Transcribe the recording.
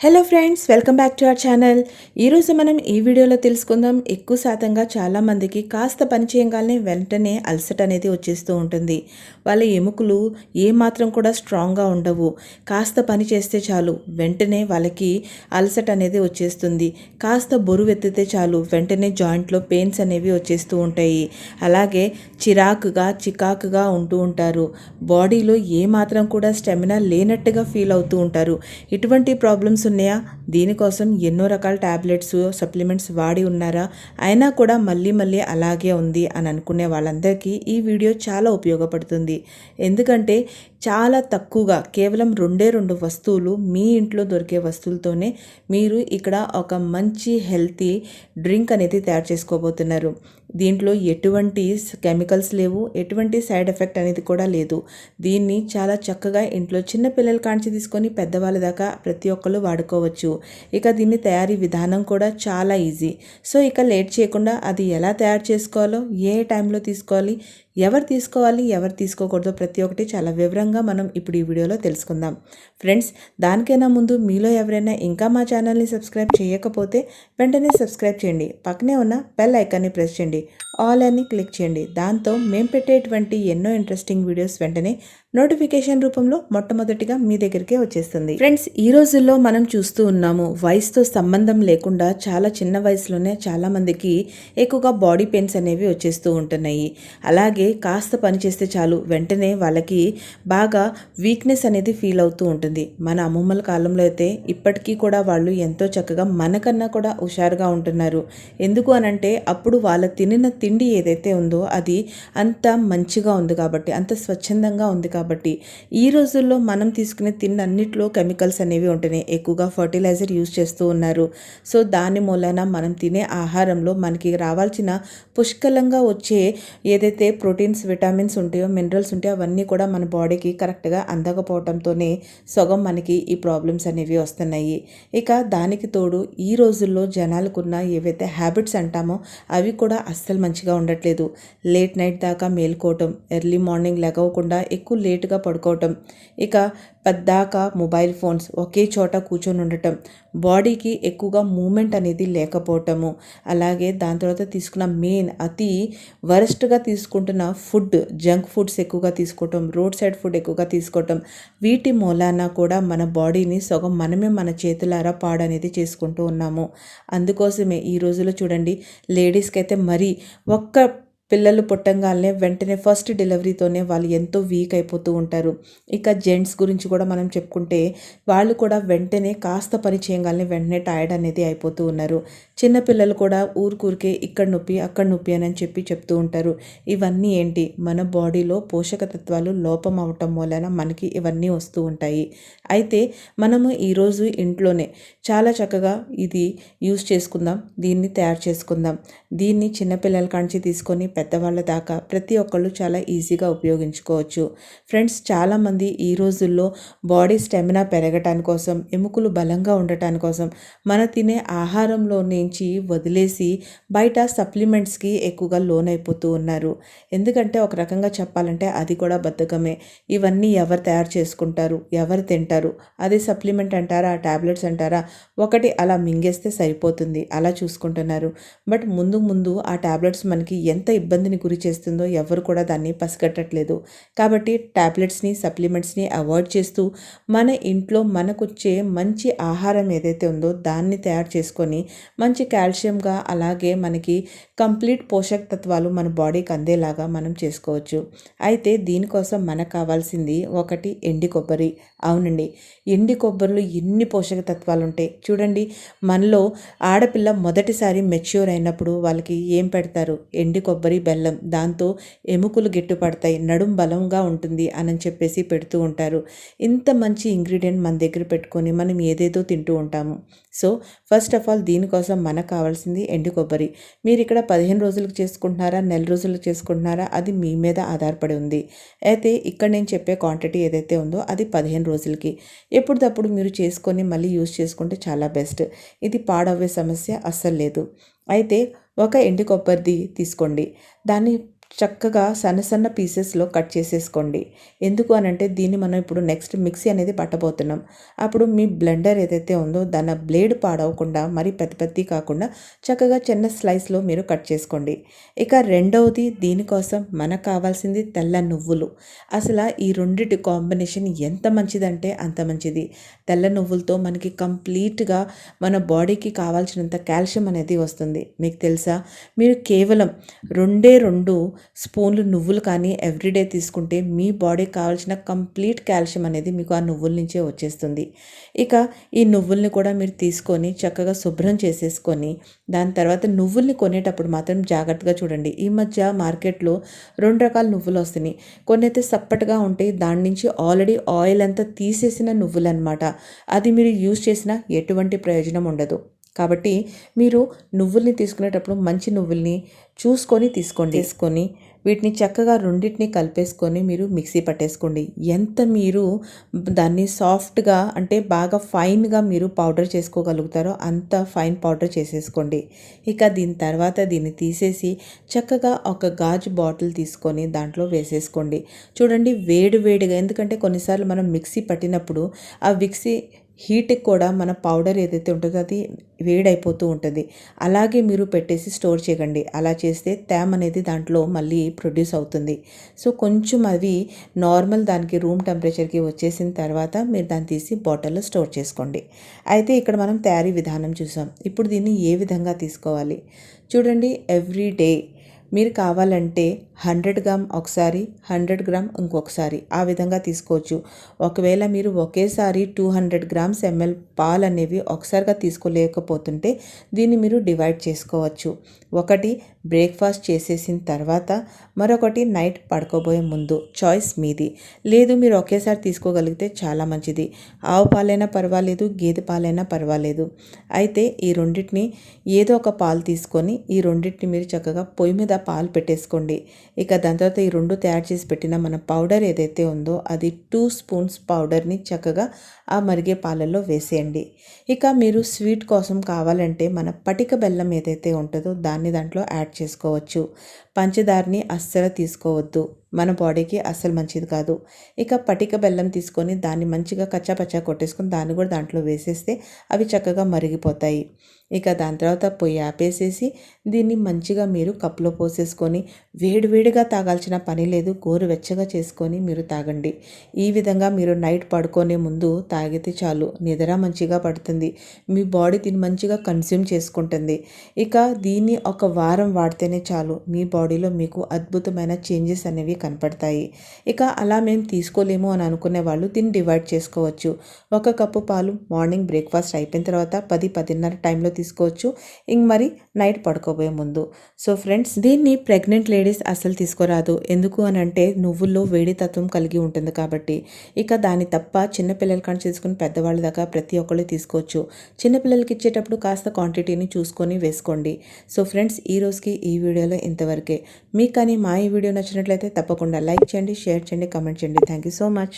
Hello friends welcome back to our channel ఈరోజు మనం ఈ వీడియోలో తెలుసుకుందాం ఎక్కువ శాతంగా చాలామందికి కాస్త పని చేయగానే వెంటనే అలసట అనేది వచ్చేస్తూ ఉంటుంది. వాళ్ళ ఎముకలు ఏమాత్రం కూడా స్ట్రాంగ్గా ఉండవు. కాస్త పని చేస్తే చాలు వెంటనే వాళ్ళకి అలసట అనేది వచ్చేస్తుంది. కాస్త బొరువు ఎత్తితే చాలు వెంటనే జాయింట్లో పెయిన్స్ అనేవి వచ్చేస్తూ ఉంటాయి. అలాగే చిరాకుగా చికాకుగా ఉంటూ ఉంటారు. బాడీలో ఏమాత్రం కూడా స్టెమినా లేనట్టుగా ఫీల్ అవుతూ ఉంటారు. ఇటువంటి ప్రాబ్లమ్స్ ఉన్నాయా? దీనికోసం ఎన్నో రకాల ట్యాబ్లెట్స్ సప్లిమెంట్స్ వాడి ఉన్నారా? అయినా కూడా మళ్ళీ మళ్ళీ అలాగే ఉంది అని అనుకునే వాళ్ళందరికీ ఈ వీడియో చాలా ఉపయోగపడుతుంది. ఎందుకంటే చాలా తక్కువగా కేవలం రెండే రెండు వస్తువులు మీ ఇంట్లో దొరికే వస్తువులతోనే మీరు ఇక్కడ ఒక మంచి హెల్తీ డ్రింక్ అనేది తయారు చేసుకోబోతున్నారు. దీంట్లో ఎటువంటి కెమికల్స్ లేవు ఎటువంటి సైడ్ ఎఫెక్ట్ అనేది కూడా లేదు. దీన్ని చాలా చక్కగా ఇంట్లో చిన్న పిల్లల కాంచి తీసుకొని పెద్దవాళ్ళ దాకా ప్రతి ఒక్కరు వాడుకోవచ్చు. ఇక దీన్ని తయారీ విధానం కూడా చాలా ఈజీ. సో ఇక లేట్ చేయకుండా అది ఎలా తయారు చేసుకోవాలో ఏ టైంలో తీసుకోవాలి ఎవరు తీసుకోవాలి ఎవరు తీసుకోకూడదో ప్రతి ఒక్కటి చాలా వివరంగా మనం ఇప్పుడు ఈ వీడియోలో తెలుసుకుందాం. ఫ్రెండ్స్ దానికైనా ముందు మీలో ఎవరైనా ఇంకా మా ఛానల్ని సబ్స్క్రైబ్ చేయకపోతే వెంటనే సబ్స్క్రైబ్ చేయండి. పక్కనే ఉన్న బెల్ ఐకాన్ని ప్రెస్ చేయండి. ఆల్ అని క్లిక్ చేయండి. దాంతో మేము పెట్టేటువంటి ఎన్నో ఇంట్రెస్టింగ్ వీడియోస్ వెంటనే నోటిఫికేషన్ రూపంలో మొట్టమొదటిగా మీ దగ్గరికే వచ్చేస్తుంది. ఫ్రెండ్స్ ఈ రోజుల్లో మనం చూస్తూ ఉన్నాము వయసుతో సంబంధం లేకుండా చాలా చిన్న వయసులోనే చాలా మందికి ఎక్కువగా బాడీ పెయిన్స్ అనేవి వచ్చేస్తూ ఉంటున్నాయి. అలాగే కాస్త పనిచేస్తే చాలు వెంటనే వాళ్ళకి బాగా వీక్నెస్ అనేది ఫీల్ అవుతూ ఉంటుంది. మన అమ్మమ్మల కాలంలో అయితే ఇప్పటికీ కూడా వాళ్ళు ఎంతో చక్కగా మనకన్నా కూడా హుషారుగా ఉంటున్నారు. ఎందుకు అనంటే అప్పుడు వాళ్ళ తినిన తిండి ఏదైతే ఉందో అది అంత మంచిగా ఉంది కాబట్టి అంత స్వచ్ఛందంగా ఉంది కాబట్టి కాబట్టి ఈ రోజుల్లో మనం తీసుకునే తిన్నన్నిట్లో కెమికల్స్ అనేవి ఉంటున్నాయి ఎక్కువగా ఫర్టిలైజర్ యూజ్ చేస్తూ ఉన్నారు. సో దాని మూలన మనం తినే ఆహారంలో మనకి రావాల్సిన పుష్కలంగా వచ్చే ఏదైతే ప్రోటీన్స్ విటమిన్స్ ఉంటాయో మినరల్స్ ఉంటాయో అవన్నీ కూడా మన బాడీకి కరెక్ట్గా అందకపోవడంతోనే సగం మనకి ఈ ప్రాబ్లమ్స్ అనేవి వస్తున్నాయి. ఇక దానికి తోడు ఈ రోజుల్లో జనాలకున్న ఏవైతే హ్యాబిట్స్ అంటామో అవి కూడా అస్సలు మంచిగా ఉండట్లేదు. లేట్ నైట్ దాకా మేల్కోవటం ఎర్లీ మార్నింగ్ లెగవకుండా ఎక్కువ లేట్ లేటుగా పడుకోవటం. ఇక పద్దాకా మొబైల్ ఫోన్స్ ఒకే చోట కూర్చొని ఉండటం. బాడీకి ఎక్కువగా మూమెంట్ అనేది లేకపోవటము. అలాగే దాని తర్వాత తీసుకున్న మెయిన్ అతి వరస్ట్గా తీసుకుంటున్న ఫుడ్ జంక్ ఫుడ్స్ ఎక్కువగా తీసుకోవటం రోడ్ సైడ్ ఫుడ్ ఎక్కువగా తీసుకోవటం వీటి మూలాన కూడా మన బాడీని సగం మనమే మన చేతులారా పాడనేది చేసుకుంటూ ఉన్నాము. అందుకోసమే ఈ రోజుల్లో చూడండి లేడీస్కి అయితే మరీ ఒక్క పిల్లలు పుట్టంగానే వెంటనే ఫస్ట్ డెలివరీతోనే వాళ్ళు ఎంతో వీక్ అయిపోతూ ఉంటారు. ఇక జెంట్స్ గురించి కూడా మనం చెప్పుకుంటే వాళ్ళు కూడా వెంటనే కాస్త పని చేయగానే వెంటనే టైర్డ్ అనేది అయిపోతూ ఉన్నారు. చిన్నపిల్లలు కూడా ఊరికూరికే ఇక్కడ నొప్పి అక్కడ నొప్పి అని చెప్పి చెప్తూ ఉంటారు. ఇవన్నీ ఏంటి? మన బాడీలో పోషక తత్వాలు లోపం అవటం వలన మనకి ఇవన్నీ వస్తూ ఉంటాయి. అయితే మనము ఈరోజు ఇంట్లోనే చాలా చక్కగా ఇది యూస్ చేసుకుందాం దీన్ని తయారు చేసుకుందాం. దీన్ని చిన్నపిల్లల కాంచి తీసుకొని పెద్దవాళ్ళ దాకా ప్రతి ఒక్కళ్ళు చాలా ఈజీగా ఉపయోగించుకోవచ్చు. ఫ్రెండ్స్ చాలామంది ఈ రోజుల్లో బాడీ స్టెమినా పెరగటాని కోసం ఎముకలు బలంగా ఉండటాని కోసం మన తినే ఆహారంలో నుంచి వదిలేసి బయట సప్లిమెంట్స్కి ఎక్కువగా లోన్ అయిపోతూ ఉన్నారు. ఎందుకంటే ఒక రకంగా చెప్పాలంటే అది కూడా బద్ధకమే. ఇవన్నీ ఎవరు తయారు చేసుకుంటారు? ఎవరు తింటారు? అది సప్లిమెంట్ అంటారా? ట్యాబ్లెట్స్ అంటారా? ఒకటి అలా మింగేస్తే సరిపోతుంది. అలా చూసుకుంటున్నారు. బట్ ముందు ముందు ఆ ట్యాబ్లెట్స్ మనకి ఎంత ఇబ్బందిని గురి చేస్తుందో ఎవరు కూడా దాన్ని పసిగట్టట్లేదు. కాబట్టి ట్యాబ్లెట్స్ని సప్లిమెంట్స్ని అవాయిడ్ చేస్తూ మన ఇంట్లో మనకొచ్చే మంచి ఆహారం ఏదైతే ఉందో దాన్ని తయారు చేసుకొని మంచి కాల్షియంగా అలాగే మనకి కంప్లీట్ పోషక తత్వాలు మన బాడీకి అందేలాగా మనం చేసుకోవచ్చు. అయితే దీనికోసం మనకు కావాల్సింది ఒకటి ఎండి కొబ్బరి. అవునండి ఎండి కొబ్బరిలో ఎన్ని పోషక తత్వాలు ఉంటాయి చూడండి మనలో ఆడపిల్ల మొదటిసారి మెచ్యూర్ అయినప్పుడు వాళ్ళకి ఏం పెడతారు? ఎండి కొబ్బరి బెల్లం దాంతో ఎముకలు గిట్టుపడతాయి నడుం బలంగా ఉంటుంది అని చెప్పేసి పెడుతూ ఉంటారు. ఇంత మంచి ఇంగ్రీడియంట్ మన దగ్గర పెట్టుకొని మనం ఏదేదో తింటూ ఉంటాము. సో ఫస్ట్ ఆఫ్ ఆల్ దీనికోసం మనకు కావాల్సింది ఎండు కొబ్బరి. మీరు ఇక్కడ పదిహేను రోజులకు చేసుకుంటున్నారా నెల రోజులకు చేసుకుంటున్నారా అది మీ మీద ఆధారపడి ఉంది. అయితే ఇక్కడ నేను చెప్పే క్వాంటిటీ ఏదైతే ఉందో అది పదిహేను రోజులకి. ఎప్పుడప్పుడు మీరు చేసుకొని మళ్ళీ యూజ్ చేసుకుంటే చాలా బెస్ట్ ఇది పాడవ్వే సమస్య అస్సలు లేదు. అయితే ఒక ఎండు కొబ్బరిది తీసుకోండి. దాన్ని చక్కగా సన్న సన్న పీసెస్లో కట్ చేసేసుకోండి. ఎందుకు అని అంటే దీన్ని మనం ఇప్పుడు నెక్స్ట్ మిక్సీ అనేది పట్టబోతున్నాం. అప్పుడు మీ బ్లెండర్ ఏదైతే ఉందో దాని బ్లేడ్ పాడవకుండా మరి పెద్ద పెద్దవి కాకుండా చక్కగా చిన్న స్లైస్లో మీరు కట్ చేసుకోండి. ఇక రెండవది దీనికోసం మనకు కావాల్సింది తెల్ల నువ్వులు. అసలు ఈ రెండిటి కాంబినేషన్ ఎంత మంచిదంటే అంత మంచిది. తెల్ల నువ్వులతో మనకి కంప్లీట్గా మన బాడీకి కావాల్సినంత కాల్షియం అనేది వస్తుంది. మీకు తెలుసా? మీరు కేవలం రెండే రెండు స్పూన్లు నువ్వులు కానీ ఎవ్రీడే తీసుకుంటే మీ బాడీకి కావాల్సిన కంప్లీట్ కాల్షియం అనేది మీకు ఆ నువ్వుల నుంచే వచ్చేస్తుంది. ఇక ఈ నువ్వుల్ని కూడా మీరు తీసుకొని చక్కగా శుభ్రం చేసేసుకొని దాని తర్వాత నువ్వుల్ని కొనేటప్పుడు మాత్రం జాగ్రత్తగా చూడండి. ఈ మధ్య మార్కెట్లో రెండు రకాల నువ్వులు వస్తున్నాయి. కొన్ని అయితే సప్పటగా ఉంటాయి దాని నుంచి ఆల్రెడీ ఆయిల్ అంతా తీసేసిన నువ్వులు అనమాట అది మీరు యూజ్ చేసినా ఎటువంటి ప్రయోజనం ఉండదు. కాబట్టి మీరు నువ్వుల్ని తీసుకునేటప్పుడు మంచి నువ్వుల్ని చూసుకొని తీసుకోండి. తీసుకొని వీటిని చక్కగా రెండింటిని కలిపేసుకొని మీరు మిక్సీ పట్టేసుకోండి. ఎంత మీరు దాన్ని సాఫ్ట్గా అంటే బాగా ఫైన్గా మీరు పౌడర్ చేసుకోగలుగుతారో అంత ఫైన్ పౌడర్ చేసేసుకోండి. ఇక దీని తర్వాత దీన్ని తీసేసి చక్కగా ఒక గాజు బాటిల్ తీసుకొని దాంట్లో వేసేసుకోండి. చూడండి వేడి వేడిగా ఎందుకంటే కొన్నిసార్లు మనం మిక్సీ పట్టినప్పుడు ఆ మిక్సీ హీట్కి కూడా మన పౌడర్ ఏదైతే ఉంటుందో అది వేడైపోతూ ఉంటుంది. అలాగే మీరు పెట్టేసి స్టోర్ చేయకండి. అలా చేస్తే తేమ అనేది దాంట్లో మళ్ళీ ప్రొడ్యూస్ అవుతుంది. సో కొంచెం అవి నార్మల్ దానికి రూమ్ టెంపరేచర్కి వచ్చేసిన తర్వాత మీరు దాన్ని తీసి బాటిల్లో స్టోర్ చేసుకోండి. అయితే ఇక్కడ మనం తయారీ విధానం చూసాం. ఇప్పుడు దీన్ని ఏ విధంగా తీసుకోవాలి? చూడండి ఎవ్రీ డే మీరు కావాలంటే హండ్రెడ్ గ్రామ్ ఒకసారి హండ్రెడ్ గ్రామ్ ఇంకొకసారి. ఆ విధంగా తీసుకోవచ్చు. ఒకవేళ మీరు ఒకేసారి టూ హండ్రెడ్ గ్రామ్స్ ఎంఎల్ పాలు అనేవి ఒకసారిగా తీసుకోలేకపోతుంటే దీన్ని మీరు డివైడ్ చేసుకోవచ్చు. ఒకటి బ్రేక్ఫాస్ట్ చేసేసిన తర్వాత మరొకటి నైట్ పడుకోబోయే ముందు. చాయిస్ మీది. లేదు మీరు ఒకేసారి తీసుకోగలిగితే చాలా మంచిది. ఆవు పాలైనా పర్వాలేదు గేదె పాలైనా పర్వాలేదు. అయితే ఈ రెండింటిని ఏదో ఒక పాలు తీసుకొని ఈ రెండింటిని మీరు చక్కగా పొయ్యి మీద పాలు పెట్టేసుకోండి. ఇక దాని తర్వాత ఈ రెండు తయారు చేసి పెట్టిన మన పౌడర్ ఏదైతే ఉందో అది టూ స్పూన్స్ పౌడర్ని చక్కగా ఆ మరిగే పాలల్లో వేసేయండి. ఇక మీరు స్వీట్ కోసం కావాలంటే మన పటిక బెల్లం ఏదైతే ఉంటుందో దాన్ని దాంట్లో యాడ్ చేసుకోవచ్చు. పంచదారని అస్సలు తీసుకోవద్దు. మన బాడీకి అస్సలు మంచిది కాదు. ఇక పటిక బెల్లం తీసుకొని దాన్ని మంచిగా కచ్చాపచ్చా కొట్టేసుకొని దాన్ని కూడా దాంట్లో వేసేస్తే అవి చక్కగా మరిగిపోతాయి. ఇక దాని తర్వాత పొయ్యి ఆపేసేసి దీన్ని మంచిగా మీరు కప్పులో పోసేసుకొని వేడివేడిగా తాగాల్సిన పని లేదు. గోరువెచ్చగా చేసుకొని మీరు తాగండి. ఈ విధంగా మీరు నైట్ పడుకునే ముందు తాగితే చాలు. నిద్ర మంచిగా పడుతుంది. మీ బాడీ దీన్ని మంచిగా కన్స్యూమ్ చేసుకుంటుంది. ఇక దీన్ని ఒక వారం వాడితేనే చాలు. మీ బాడీలో మీకు అద్భుతమైన చేంజెస్ అనేవి కనపడతాయి. ఇక అలా మేము తీసుకోలేము అని అనుకునే వాళ్ళు దీన్ని డివైడ్ చేసుకోవచ్చు. ఒక కప్పు పాలు మార్నింగ్ బ్రేక్ఫాస్ట్ అయిపోయిన తర్వాత పది పదిన్నర టైంలో తీసుకోవచ్చు. ఇంక మరి నైట్ పడుకోబోయే ముందు. సో ఫ్రెండ్స్ దీన్ని ప్రెగ్నెంట్ లేడీస్ అసలు తీసుకోరాదు. ఎందుకు అని అంటే నువ్వుల్లో వేడి తత్వం కలిగి ఉంటుంది కాబట్టి. ఇక దాని తప్ప చిన్నపిల్లల కానీ చేసుకుని పెద్దవాళ్ళ దాకా ప్రతి ఒక్కళ్ళు తీసుకోవచ్చు. చిన్నపిల్లలకి ఇచ్చేటప్పుడు కాస్త క్వాంటిటీని చూసుకొని వేసుకోండి. సో ఫ్రెండ్స్ ఈ రోజుకి ఈ వీడియోలో ఇంతవరకే. మీకు కానీ మా ఈ వీడియో నచ్చినట్లయితే తప్పకుండా లైక్ చేయండి షేర్ చేయండి కామెంట్ చేయండి. Thank you so much